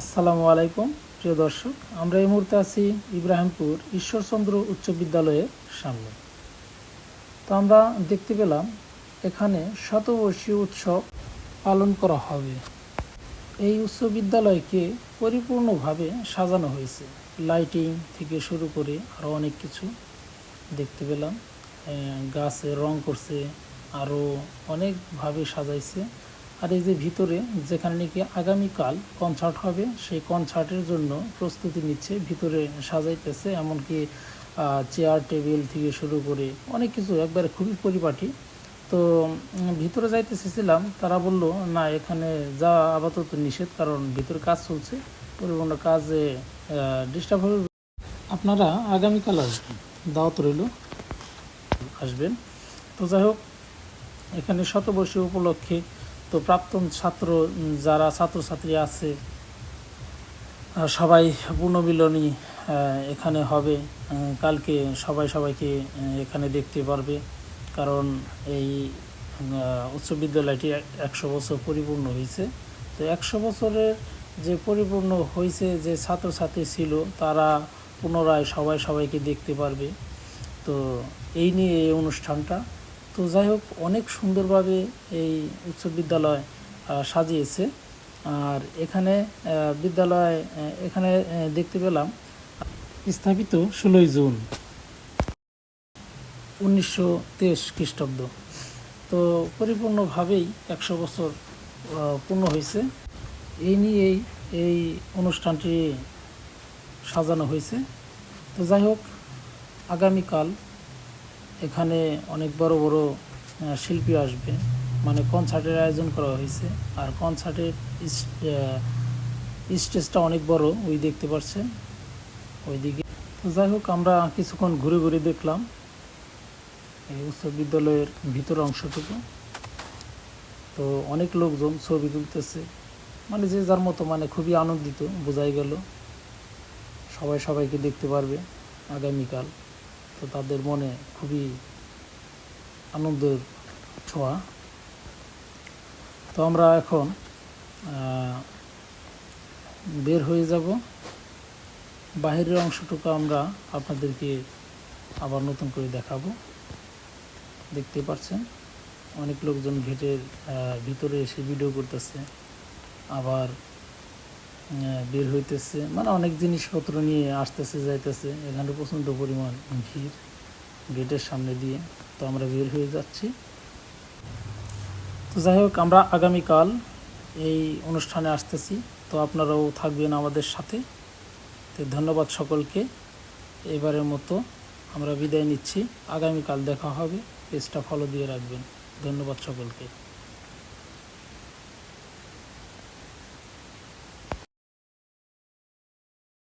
আসসালামু আলাইকুম, প্রিয় দর্শক। আমরা এই মুহূর্তে আছি ইব্রাহিমপুর ঈশ্বরচন্দ্র উচ্চ বিদ্যালয়ের সামনে। তো আমরা দেখতে পেলাম, এখানে শতবর্ষীয় উৎসব পালন করা হবে। এই উচ্চ বিদ্যালয়কে পরিপূর্ণভাবে সাজানো হয়েছে। লাইটিং থেকে শুরু করে আরও অনেক কিছু দেখতে পেলাম। গাছে রং করছে আরও অনেকভাবে সাজাইছে। আর এই যে ভিতরে যেখানে নাকি আগামীকাল কনসার্ট হবে, সেই কনসার্টের জন্য প্রস্তুতি নিচ্ছে, ভিতরে সাজাইতেছে, এমনকি চেয়ার টেবিল থেকে শুরু করে অনেক কিছু, একবারে খুবই পরিপাটি। তো ভিতরে যাইতে চেয়েছিলাম তারা বলল, না, এখানে যা আপাতত নিষেধ, কারণ ভিতরে কাজ চলছে, পরিপূর্ণ কাজে ডিস্টার্ব হবে। আপনারা আগামীকাল আসবেন, দাওয়াত রইল, আসবেন। তো যাই হোক, এখানে শতবর্ষী উপলক্ষে তো প্রাক্তন ছাত্র যারা ছাত্রছাত্রী আছে সবাই পুনর্মিলনী এখানে হবে। কালকে সবাই সবাইকে এখানে দেখতে পারবে। কারণ এই উচ্চ বিদ্যালয়টি একশো বছর পরিপূর্ণ হয়েছে। তো একশো বছরের যে পরিপূর্ণ হয়েছে, যে ছাত্রছাত্রী ছিল, তারা পুনরায় সবাই সবাইকে দেখতে পারবে। তো এই নিয়ে এই অনুষ্ঠানটা তো যাই হোক, অনেক সুন্দরভাবে এই উচ্চ বিদ্যালয় সাজিয়েছে। আর এখানে বিদ্যালয় এখানে দেখতে পেলাম, স্থাপিত ষোলোই জুন উনিশশো তেইশ খ্রিস্টাব্দ। তো পরিপূর্ণভাবেই একশো বছর পূর্ণ হয়েছে। এই নিয়েই এই অনুষ্ঠানটি সাজানো হয়েছে। তো যাই হোক, আগামীকাল এখানে অনেক বড় বড় শিল্পী আসবে। মানে কনসার্টের আয়োজন করা হয়েছে। আর কনসার্টের স্টেজটা অনেক বড়, ওই দেখতে পাচ্ছেন। ওইদিকে। তো যাই হোক, আমরা কিছুক্ষণ ঘুরে ঘুরে দেখলাম এই উচ্চ বিদ্যালয়ের ভিতর অংশটুকু। তো অনেক লোকজন ছবি তুলতেছে। মানে যে যার মতো মানে খুবই আনন্দিত, বোঝাই গেল। সবাই সবাইকে দেখতে পারবে আগামীকাল। তো তাদের মনে খুবই আনন্দের ছোঁয়া। তো আমরা এখন বের হয়ে যাব। বাহিরের অংশটুকু আমরা আপনাদেরকে আবার নতুন করে দেখাবো। দেখতে পাচ্ছেন অনেক লোকজন আহ, ভিতরে এসে ভিডিও করতেছে। আবার বের হইতেছে। মানে অনেক জিনিসপত্র নিয়ে আসতেছে, যাইতেছে। এখানে প্রচণ্ড পরিমাণ ভিড় গেটের সামনে দিয়ে। তো আমরা বের হয়ে যাচ্ছি। তো যাই হোক, আমরা আগামীকাল এই অনুষ্ঠানে আসতেছি। তো আপনারাও থাকবেন আমাদের সাথে। তো ধন্যবাদ সকলকে। এবারের মতো আমরা বিদায় নিচ্ছি। আগামীকাল দেখা হবে। পেজটা ফলো দিয়ে রাখবেন। ধন্যবাদ সকলকে।